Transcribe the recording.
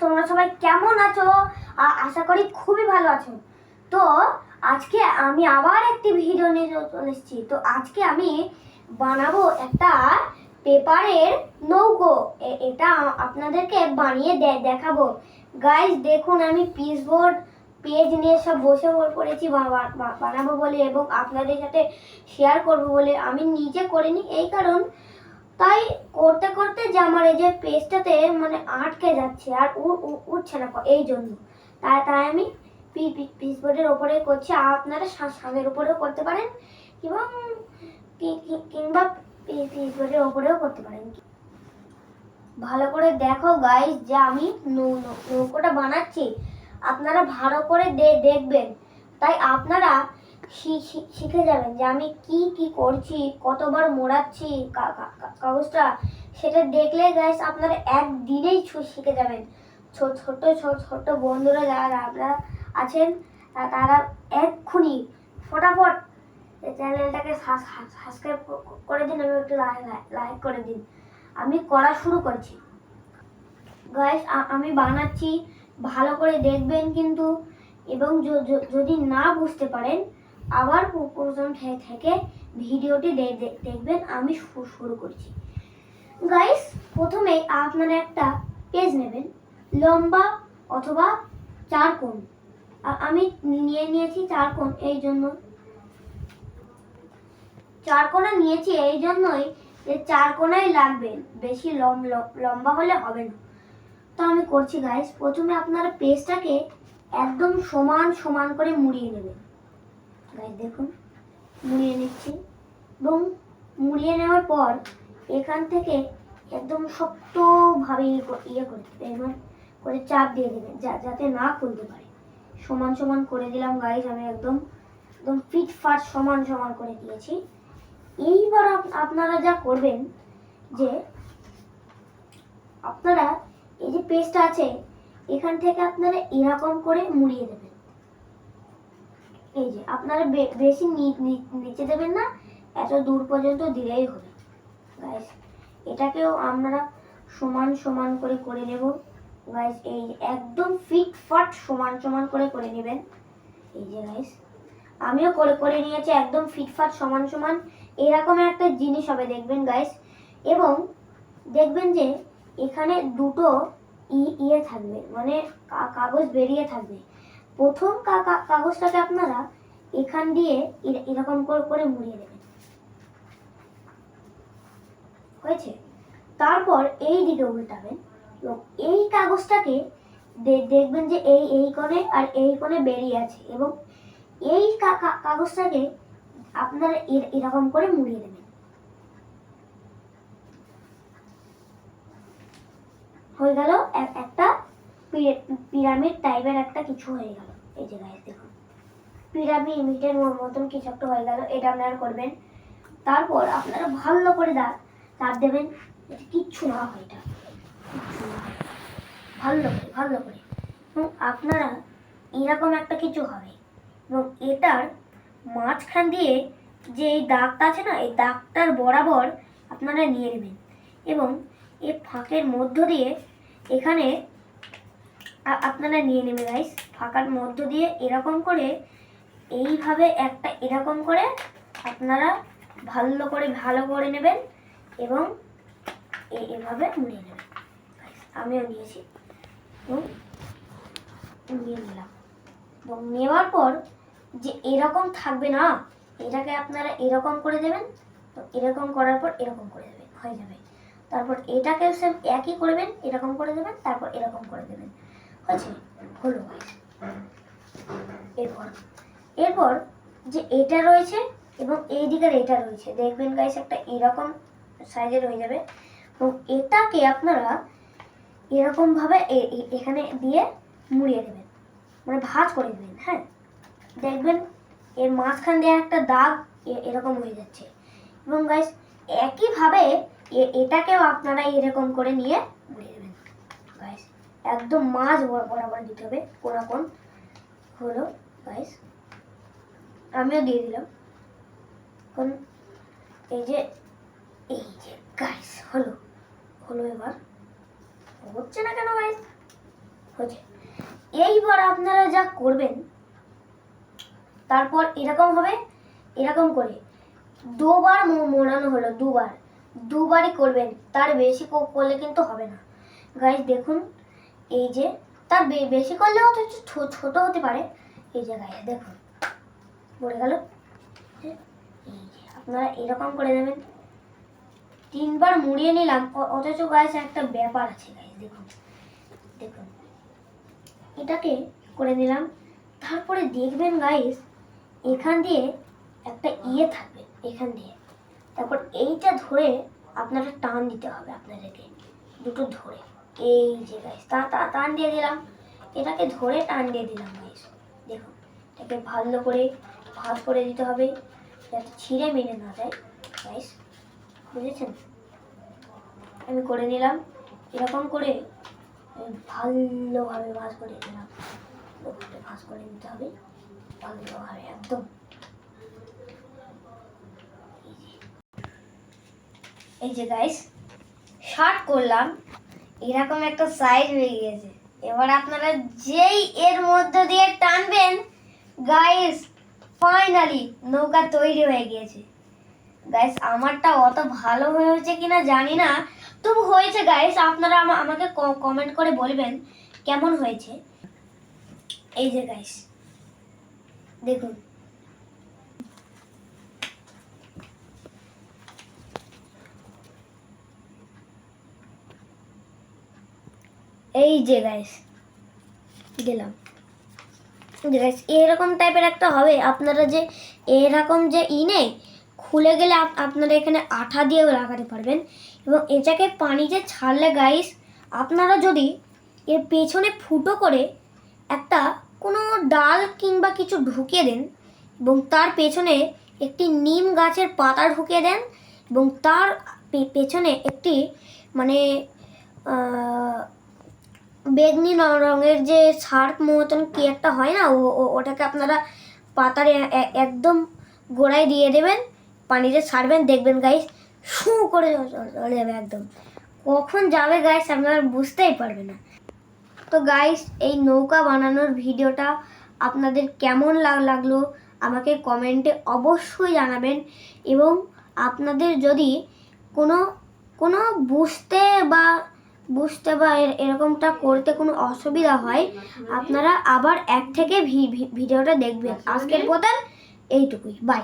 তোমরা সবাই কেমন আছো? আশা করি খুবই ভালো আছো। তো, আজকে আমি আবার একটি ভিডিও নিয়ে চলে এসেছি। তো, আজকে আমি বানাবো একটা পেপারের নৌকো। এটা আপনাদেরকে বানিয়ে দে- দেখাবো। গাইস দেখুন, আমি পিস বোর্ড পেজ নিয়ে সব বসে পড়েছি বানাবো বলে এবং আপনাদের সাথে শেয়ার করব বলে। আমি নিজে করিনি, এই কারণ তাই করতে করতে যে আমার এই যে পেজটাতে মানে আটকে যাচ্ছে আর উঠছে না এই জন্য। তাই তাই আমি পিস বোর্ডের ওপরে করছি। আপনারা সামের উপরেও করতে পারেন এবং কিংবা পিস বোর্ডের ওপরেও করতে পারেন। ভালো করে দেখো গাইস যে আমি নৌকোটা বানাচ্ছি। আপনারা ভালো করে দেখবেন। তাই আপনারা শিখে যাবেন যে আমি কি কি করছি, কতবার মোড়াচ্ছি কাগজটা, সেটা দেখলে গাইস আপনারা একদিনেই শিখে যাবেন। ছোট ছোট ছোট বন্ধুরা যারা আপনারা আছেন তারা এক্ষুনি ফটাফট চ্যানেলটাকে সাবস্ক্রাইব করে দিন এবং একটু লাইক করে দিন। আমি করা শুরু করছি। গাইস আমি বানাচ্ছি, ভালো করে দেখবেন কিন্তু এবং যদি না বুঝতে পারেন আবার পু- প্রথম থে- থেকে, ভিডিওটি দেখবেন, আমি শুরু করছি। গাইস প্রথমে আপনারা একটা পেজ নেবেন, লম্বা অথবা চার কোণ। আমি নিয়ে নিয়েছি চার কোণ, এই জন্য। চার কোণা নিয়েছি, এই জন্যই যে চার কোণাই লাগবে, বেশি লম- লম- লম্বা হলে হবে না। তো আমি করছি গাইস প্রথমে আপনারা পেজটাকে একদম সমান সমান করে মুড়িয়ে নেবেন। দেখুন, মুড়িয়ে নিচ্ছি। এবং মুড়িয়ে নেওয়ার পর এখান থেকে একদম শক্তভাবে ইয়ে কর- ইয়ে এবার করে চাপ দিয়ে দেবেন, যা- যাতে না খুলতে পারে। সমান সমান করে দিলাম গাইজ আমি একদম একদম ফিট ফাট সমান সমান করে দিয়েছি। এইবার আপ- আপনারা যা করবেন, যে আপনারা এই যে পেস্টটা আছে, এখান থেকে আপনারা এরকম করে মুড়িয়ে দেবেন। এই যে। আপনারা বেশি নিচে দেবেন না, এত দূর পর্যন্ত দিলেই হবে। গাইস এটাকেও আমরা সমান সমান করে করে নেব। গাইস এই একদম ফিট ফাট সমান সমান করে করে নেবেন। এই যে গাইস আমিও করে করে নিয়েছি, একদম ফিটফাট সমান সমান। এরকম একটা জিনিস হবে, দেখবেন গাইস এবং দেখবেন যে, এখানে দুটো ই- ইয়ে থাকবে মানে কাগজ বেরিয়ে থাকবে। প্রথম কাগজটাকে আপনারা এখান দিয়ে এরকম করে মুড়িয়ে দেবেন। হয়েছে? তারপর এই দিকে উল্টাবেন এবং এই কাগজটাকে দেখবেন যে এই এই কোণে আর এই কোণে বেরিয়ে আছে এবং এই কাগজটাকে আপনারা এর- এরকম করে মুড়িয়ে দেবেন। হয়ে গেল এক- পিরামিড টাইপের একটা কিছু হয়ে গেল। এই যে গাইস দেখুন। পিরামিডের মতন কিছু একটা হয়ে গেল, এটা আপনারা করবেন। তারপর আপনারা ভালো করে দা, চাপ দেবেন কিচ্ছু না হয় এটা। ভালো করে ভালো করে। এবং আপনারা এরকম একটা কিছু হবে। এবং এটার মাঝখান দিয়ে যে এই দাগটা আছে না, এই দাগটার বরাবর আপনারা নিয়ে নেবেন। এবং এই ফাঁকের মধ্য দিয়ে এখানে আপনারা নিয়ে নেবেন গাইস ফাঁকার মধ্য দিয়ে এরকম করে, এইভাবে একটা এরকম করে আপনারা ভালো করে ভালো করে নেবেন এবং এভাবে নিয়ে নেবেন। আমিও নিয়েছি। এবং নিয়ে নিলাম। এবং নেওয়ার পর যে এরকম থাকবে না, এটাকে আপনারা এরকম করে দেবেন, তো এরকম করার পর এরকম করে দেবেন, হয়ে যাবে। তারপর এটাকেও সেম একই করবেন এরকম করে দেবেন, তারপর এরকম করে দেবেন। হয়েছে হলো। guys। এরপর এরপর যে এটা রয়েছে এবং এই দিকের এটা রয়েছে, দেখবেন গাইস একটা এরকম সাইজের হয়ে যাবে। এবং এটাকে আপনারা এরকমভাবে এখানে দিয়ে মুড়িয়ে দেবেন মানে ভাঁজ করে দেবেন হ্যাঁ? দেখবেন এর মাঝখান দিয়ে একটা দাগ এরকম হয়ে যাচ্ছে। এবং গাইস একইভাবে এটাকেও আপনারা এরকম করে নিয়ে মুড়িয়ে দেবেন গাইস একদম মাছ বরাবর দিতে হবে। কোন হলো গাইস আমিও দিয়ে দিলাম। এখন এই যে এই যে গাইস হলো হলো এবার। হচ্ছে না কেন গাইস হচ্ছে। এইবার আপনারা যা করবেন, তারপর এরকম হবে, এরকম করে। দুবার মোড়ানো হলো, দুবার। দুবারই করবেন, তার বেশি করলে কিন্তু হবে না। গাইজ দেখুন এই যে, তার বেশি করলে হয়তো একটু ছো- ছোট হতে পারে। এই যে গাইজ দেখুন পড়ে গেল। আপনারা এরকম করে দেবেন তিনবার মুড়িয়ে নিলাম অথচ গাইজ একটা ব্যাপার আছে গাইজ দেখুন। দেখুন। এটাকে করে নিলাম। তারপরে দেখবেন গাইস, এখান দিয়ে একটা ইয়ে থাকবে, এখান দিয়ে। তারপর এইটা ধরে আপনারা টান দিতে হবে আপনাদেরকে, দুটো ধরে। এই যে গাইস তা টান দিয়ে দিলাম। এটাকে ধরে টান দিয়ে দিলাম গাইস দেখুন, এটাকে ভালো করে, ভাগ করে দিতে হবে। যাতে ছিঁড়ে মেরে না যায় গাইস বুঝেছেন? আমি করে নিলাম। এরকম করে ভালোভাবে ভাজ করে দিলাম ভাজ করে নিতে হবে। ভালোভাবে, একদম। এই যে। গাইস শার্ট করলাম। এরকম একটা সাইজ হয়ে গিয়েছে এবার আপনারা যেই এর মধ্যে দিয়ে টানবেন গাইস ফাইনালি নৌকা তৈরি হয়ে গিয়েছে গাইস আমারটা অত ভালো হয়েছে কিনা জানি না। তবু হয়েছে গাইস আপনারা আমা- আমাকে কমেন্ট করে বলবেন কেমন হয়েছে। এই যে গাইস দেখুন। এই যে গাইস দিলাম যে গাইস এরকম টাইপের একটা হবে। আপনারা যে এরকম যে ই নেই, খুলে গেলে আপনারা এখানে আঠা দিয়েও লাগাতে পারবেন। এবং এটাকে পানিতে ছাড়লে গাইস আপনারা যদি এর পেছনে ফুটো করে একটা কোনো ডাল কিংবা কিছু ঢুকিয়ে দেন এবং তার পেছনে একটি নিম গাছের পাতা ঢুকিয়ে দেন এবং তার পেছনে একটি মানে বেগনি রঙের যে শার্প মতন কি একটা হয় না? ওটাকে আপনারা পাতার একদম গোড়ায় দিয়ে দেবেন, পানিতে ছাড়বেন, দেখবেন গাইস শু করে চলে যাবে একদম। কখন যাবে গাইস আপনারা বুঝতেই পারবে না। তো গাইস এই নৌকা বানানোর ভিডিওটা আপনাদের কেমন লাগ লাগল আমাকে কমেন্টে অবশ্যই জানাবেন এবং আপনাদের যদি কোনো কোনো বুঝতে বা বুঝতে বা এরকমটা করতে কোনো অসুবিধা হয় আপনারা আবার এক থেকে ভিডিওটা দেখবেন। আজকের কথা এইটুকুই। বাই।